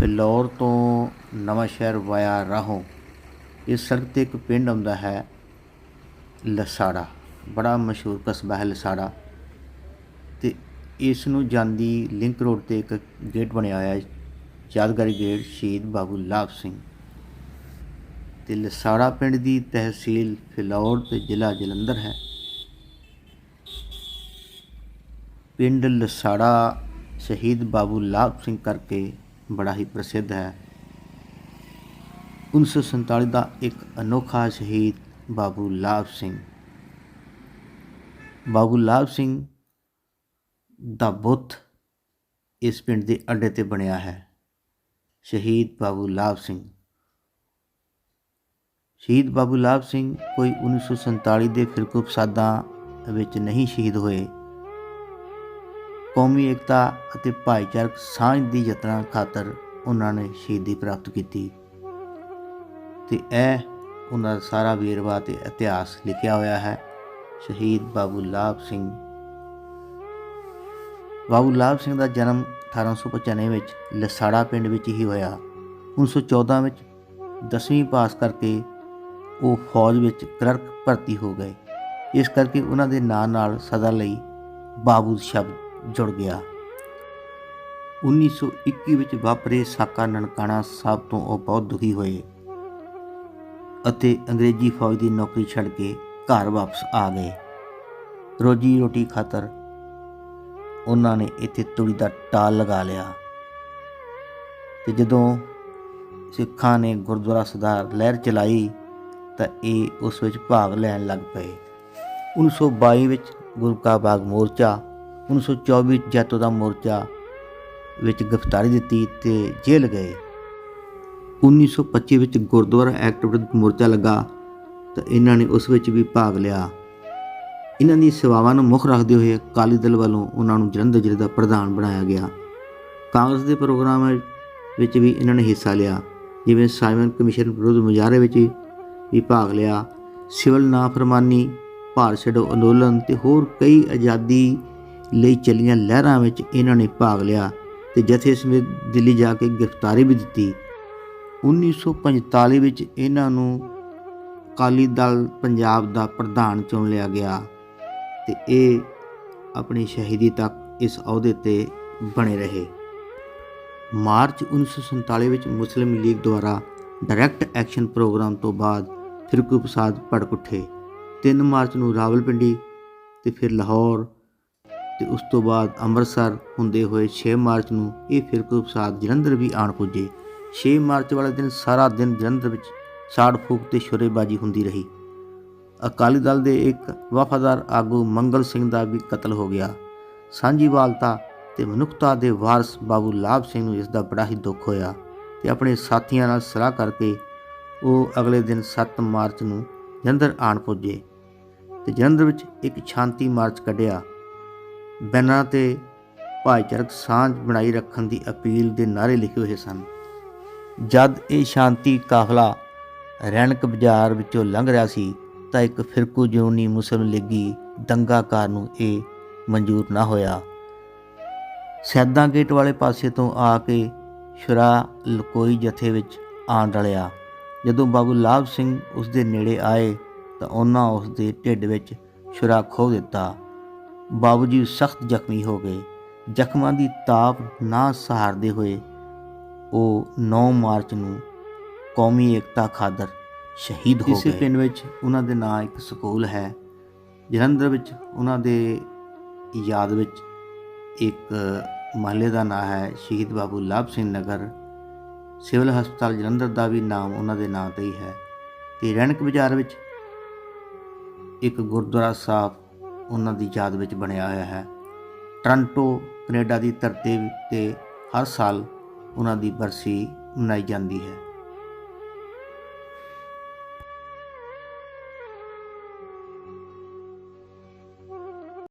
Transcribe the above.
ਫਿਲੌਰ ਤੋਂ ਨਵਾਂ ਸ਼ਹਿਰ ਵਾਇਆ ਰਾਹੋਂ ਇਸ ਸੜਕ ਤੇ ਇੱਕ ਪਿੰਡ ਆਉਂਦਾ ਹੈ ਲਸਾੜਾ, ਬੜਾ ਮਸ਼ਹੂਰ ਕਸਬਾ ਹੈ ਲਸਾੜਾ। ਤੇ ਇਸ ਨੂੰ ਜਾਂਦੀ ਲਿੰਕ ਰੋਡ ਤੇ ਇੱਕ ਗੇਟ ਬਣਿਆ ਹੋਇਆ ਹੈ, ਯਾਦਗਾਰੀ ਗੇਟ ਸ਼ਹੀਦ ਬਾਬੂ ਲਾਭ ਸਿੰਘ। ਤੇ ਲਸਾੜਾ ਪਿੰਡ ਦੀ ਤਹਿਸੀਲ ਫਿਲੌਰ ਤੇ ਜ਼ਿਲ੍ਹਾ ਜਲੰਧਰ ਹੈ। ਪਿੰਡ ਲਸਾੜਾ ਸ਼ਹੀਦ ਬਾਬੂ ਲਾਭ ਸਿੰਘ ਕਰਕੇ ਬੜਾ ਹੀ ਪ੍ਰਸਿੱਧ ਹੈ। 1947 ਦਾ ਇੱਕ ਅਨੋਖਾ ਸ਼ਹੀਦ ਬਾਬੂ ਲਾਭ ਸਿੰਘ। ਬਾਬੂ ਲਾਭ ਸਿੰਘ ਦਾ ਬੁੱਤ ਇਸ ਪਿੰਡ ਦੇ ਅੱਡੇ ਤੇ ਬਣਿਆ ਹੈ। ਸ਼ਹੀਦ ਬਾਬੂ ਲਾਭ ਸਿੰਘ। ਸ਼ਹੀਦ ਬਾਬੂ ਲਾਭ ਸਿੰਘ ਕੋਈ 1947 ਦੇ ਫਿਰਕੂ ਫਸਾਦਾਂ ਵਿੱਚ ਨਹੀਂ ਸ਼ਹੀਦ ਹੋਏ। ਕੌਮੀ ਏਕਤਾ ਅਤੇ ਭਾਈਚਾਰਕ ਸਾਂਝ ਦੀ ਯਤਨਾਂ ਖਾਤਰ ਉਹਨਾਂ ਨੇ ਸ਼ਹੀਦੀ ਪ੍ਰਾਪਤ ਕੀਤੀ। ਤੇ ਇਹ ਉਹਨਾਂ ਦਾ ਸਾਰਾ ਵੇਰਵਾ ਤੇ ਇਤਿਹਾਸ ਲਿਖਿਆ ਹੋਇਆ ਹੈ। ਸ਼ਹੀਦ ਬਾਬੂ ਲਾਭ ਸਿੰਘ। ਬਾਬੂ ਲਾਭ ਸਿੰਘ ਦਾ ਜਨਮ 1895 ਵਿੱਚ ਲਸਾੜਾ ਪਿੰਡ ਵਿੱਚ ਹੀ ਹੋਇਆ। 1914 ਵਿੱਚ 10ਵੀਂ ਪਾਸ ਕਰਕੇ ਉਹ ਫੌਜ ਵਿੱਚ ਕਲਰਕ ਭਰਤੀ ਹੋ ਗਏ। ਇਸ ਕਰਕੇ ਉਹਨਾਂ ਦੇ ਨਾਂ ਨਾਲ ਸਦਾ ਲਈ ਬਾਬੂ ਸ਼ਬਦ ਜੁੜ ਗਿਆ। 1921 ਵਿੱਚ ਵਾਪਰੇ ਸਾਕਾ ਨਨਕਾਣਾ ਸਾਹਿਬ ਤੋਂ ਉਹ ਬਹੁਤ ਦੁਖੀ ਹੋਏ ਅਤੇ ਅੰਗਰੇਜ਼ੀ ਫੌਜ ਦੀ ਨੌਕਰੀ ਛੱਡ ਕੇ ਘਰ ਵਾਪਸ ਆ ਗਏ। ਰੋਜੀ ਰੋਟੀ ਖਾਤਰ ਉਹਨਾਂ ਨੇ ਇੱਥੇ ਤੁੜੀ ਦਾ ਟਾਲ ਲਗਾ ਲਿਆ ਤੇ ਜਦੋਂ ਸਿੱਖਾਂ ਨੇ ਗੁਰਦੁਆਰਾ ਸੁਧਾਰ ਲਹਿਰ ਚਲਾਈ ਤਾਂ ਇਹ ਉਸ ਵਿੱਚ ਭਾਗ ਲੈਣ ਲੱਗ ਪਏ। 1922 ਵਿੱਚ ਗੁਰੂ ਕਾ ਬਾਗ ਮੋਰਚਾ 1924 ਵਿੱਚ ਜੈਤੋ ਦਾ ਮੋਰਚਾ ਵਿੱਚ ਗ੍ਰਿਫਤਾਰੀ ਦਿੱਤੀ ਤੇ ਜੇਲ੍ਹ ਗਏ। 1925 ਵਿੱਚ ਗੁਰਦੁਆਰਾ ਐਕਟ ਵਿਰੁੱਧ ਮੋਰਚਾ ਲੱਗਾ ਤਾਂ ਇਹਨਾਂ ਨੇ ਉਸ ਵਿੱਚ ਵੀ ਭਾਗ ਲਿਆ। ਇਹਨਾਂ ਦੀ ਸੇਵਾਵਾਂ ਨੂੰ ਮੁੱਖ ਰੱਖਦੇ ਹੋਏ ਅਕਾਲੀ ਦਲ ਵੱਲੋਂ ਉਹਨਾਂ ਨੂੰ ਜਲੰਧਰ ਜ਼ਿਲ੍ਹੇ ਦਾ ਪ੍ਰਧਾਨ ਬਣਾਇਆ ਗਿਆ। ਕਾਂਗਰਸ ਦੇ ਪ੍ਰੋਗਰਾਮ ਵਿੱਚ ਵੀ ਇਹਨਾਂ ਨੇ ਹਿੱਸਾ ਲਿਆ, ਜਿਵੇਂ ਸਾਈਮਨ ਕਮਿਸ਼ਨ ਵਿਰੁੱਧ ਮੁਜ਼ਾਹਰੇ ਵਿੱਚ ਵੀ ਭਾਗ ਲਿਆ, ਸਿਵਲ ਨਾਫਰਮਾਨੀ ਭਾਰਤ ਛੱਡੋ ਅੰਦੋਲਨ ਤੇ ਹੋਰ ਕਈ ਆਜ਼ਾਦੀ ਲਈ ਚੱਲੀਆਂ ਲਹਿਰਾਂ ਵਿੱਚ ਇਹਨਾਂ ਨੇ ਭਾਗ ਲਿਆ ਤੇ ਜਥੇ ਸਮੇਤ ਦਿੱਲੀ ਜਾ ਕੇ ਗ੍ਰਿਫਤਾਰੀ ਵੀ ਦਿੱਤੀ। 1945 ਵਿੱਚ ਇਹਨਾਂ ਨੂੰ ਅਕਾਲੀ ਦਲ ਪੰਜਾਬ ਦਾ ਪ੍ਰਧਾਨ ਚੁਣ ਲਿਆ ਗਿਆ ਤੇ ਇਹ ਆਪਣੀ ਸ਼ਹੀਦੀ ਤੱਕ ਇਸ ਅਹੁਦੇ ਤੇ ਬਣੇ ਰਹੇ। ਮਾਰਚ 1947 ਵਿੱਚ ਮੁਸਲਿਮ ਲੀਗ ਦੁਆਰਾ ਡਾਇਰੈਕਟ ਐਕਸ਼ਨ ਪ੍ਰੋਗਰਾਮ ਤੋਂ ਬਾਅਦ ਫਿਰਕੂ ਪ੍ਰਸਾਦ ਭੜਕ ਉੱਠੇ। 3 ਮਾਰਚ ਨੂੰ ਰਾਵਲਪਿੰਡੀ ਤੇ ਫਿਰ ਲਾਹੌਰ ਤੇ ਉਸ ਤੋਂ ਬਾਅਦ ਅੰਮ੍ਰਿਤਸਰ ਹੁੰਦੇ ਹੋਏ 6 ਮਾਰਚ ਨੂੰ ਇਹ ਫਿਰਕੂ ਫਸਾਦ ਜਲੰਧਰ ਵੀ ਆਣ ਪੁੱਜੇ। 6 ਮਾਰਚ ਵਾਲੇ ਦਿਨ ਸਾਰਾ ਦਿਨ ਜਲੰਧਰ ਵਿੱਚ ਸਾੜ ਫੂਕ ਤੇ ਸ਼ੁਰੇਬਾਜ਼ੀ ਹੁੰਦੀ ਰਹੀ। ਅਕਾਲੀ ਦਲ ਦੇ ਇੱਕ ਵਫਾਦਾਰ ਆਗੂ ਮੰਗਲ ਸਿੰਘ ਦਾ ਵੀ ਕਤਲ ਹੋ ਗਿਆ। ਸਾਂਝੀਵਾਲਤਾ ਤੇ ਮਨੁੱਖਤਾ ਦੇ ਵਾਰਸ ਬਾਬੂ ਲਾਭ ਸਿੰਘ ਨੂੰ ਇਸ ਦਾ ਬੜਾ ਹੀ ਦੁੱਖ ਹੋਇਆ ਤੇ ਆਪਣੇ ਸਾਥੀਆਂ ਨਾਲ ਸਲਾਹ ਕਰਕੇ ਉਹ ਅਗਲੇ ਦਿਨ 7 ਮਾਰਚ ਨੂੰ ਜਲੰਧਰ ਆਣ ਪੁੱਜੇ ਤੇ ਜਲੰਧਰ ਵਿੱਚ ਇੱਕ ਸ਼ਾਂਤੀ ਮਾਰਚ ਕੱਢਿਆ। ਬੈਨਰਾਂ ਤੇ ਭਾਈਚਾਰਕ ਸਾਂਝ ਬਣਾਈ ਰੱਖਣ ਦੀ ਅਪੀਲ ਦੇ ਨਾਅਰੇ ਲਿਖੇ ਹੋਏ ਸਨ। ਜਦ ਇਹ ਸ਼ਾਂਤੀ ਕਾਫਲਾ ਰੈਣਕ ਬਾਜ਼ਾਰ ਵਿੱਚੋਂ ਲੰਘ ਰਿਹਾ ਸੀ, ਤਾਂ ਇੱਕ ਫਿਰਕੂ ਜੋਨੀ ਮੁਸਲਮ ਲੀਗੀ ਦੰਗਾਕਾਰ ਨੂੰ ਇਹ ਮਨਜ਼ੂਰ ਨਾ ਹੋਇਆ। ਸੈਦਾਂ ਗੇਟ ਵਾਲੇ ਪਾਸੇ ਤੋਂ ਆ ਕੇ ਸ਼ੁਰਾ ਲਕੋਈ ਜਥੇ ਵਿੱਚ ਆਣ ਰਲਿਆ। ਜਦੋਂ ਬਾਬੂ ਲਾਭ ਸਿੰਘ ਉਸ ਦੇ ਨੇੜੇ ਆਏ, ਤਾਂ ਉਹਨਾਂ ਉਸ ਦੇ ਢਿੱਡ ਵਿੱਚ ਸ਼ੁਰਾ ਖੋਹ ਦਿੱਤਾ। ਬਾਬੂ ਜੀ ਸਖਤ ਜ਼ਖਮੀ ਹੋ ਗਏ। ਜ਼ਖਮਾਂ ਦੀ ਤਾਪ ਨਾ ਸਹਾਰਦੇ ਹੋਏ ਉਹ 9 ਮਾਰਚ ਨੂੰ ਕੌਮੀ ਏਕਤਾ ਖਾਤਰ ਸ਼ਹੀਦ ਹੋ ਗਏ। ਇਸੇ ਪਿੰਡ ਵਿੱਚ ਉਹਨਾਂ ਦੇ ਨਾਂ ਇੱਕ ਸਕੂਲ ਹੈ। ਜਲੰਧਰ ਵਿੱਚ ਉਹਨਾਂ ਦੇ ਯਾਦ ਵਿੱਚ ਇੱਕ ਮਹੱਲੇ ਦਾ ਨਾਂ ਹੈ ਸ਼ਹੀਦ ਬਾਬੂ ਲਾਭ ਸਿੰਘ ਨਗਰ। ਸਿਵਲ ਹਸਪਤਾਲ ਜਲੰਧਰ ਦਾ ਵੀ ਨਾਮ ਉਹਨਾਂ ਦੇ ਨਾਂ ਤੇ ਹੀ ਹੈ। ਤੇ ਰਣਕ ਬਾਜ਼ਾਰ ਵਿੱਚ ਇੱਕ ਗੁਰਦੁਆਰਾ ਸਾਹਿਬ ਉਹਨਾਂ ਦੀ ਯਾਦ ਵਿੱਚ ਬਣਿਆ ਹੋਇਆ ਹੈ। ਟ੍ਰਾਂਟੋ, ਕੈਨੇਡਾ ਦੀ ਧਰਤੀ ਤੇ ਹਰ ਸਾਲ ਉਹਨਾਂ ਦੀ ਬਰਸੀ ਮਨਾਈ ਜਾਂਦੀ ਹੈ।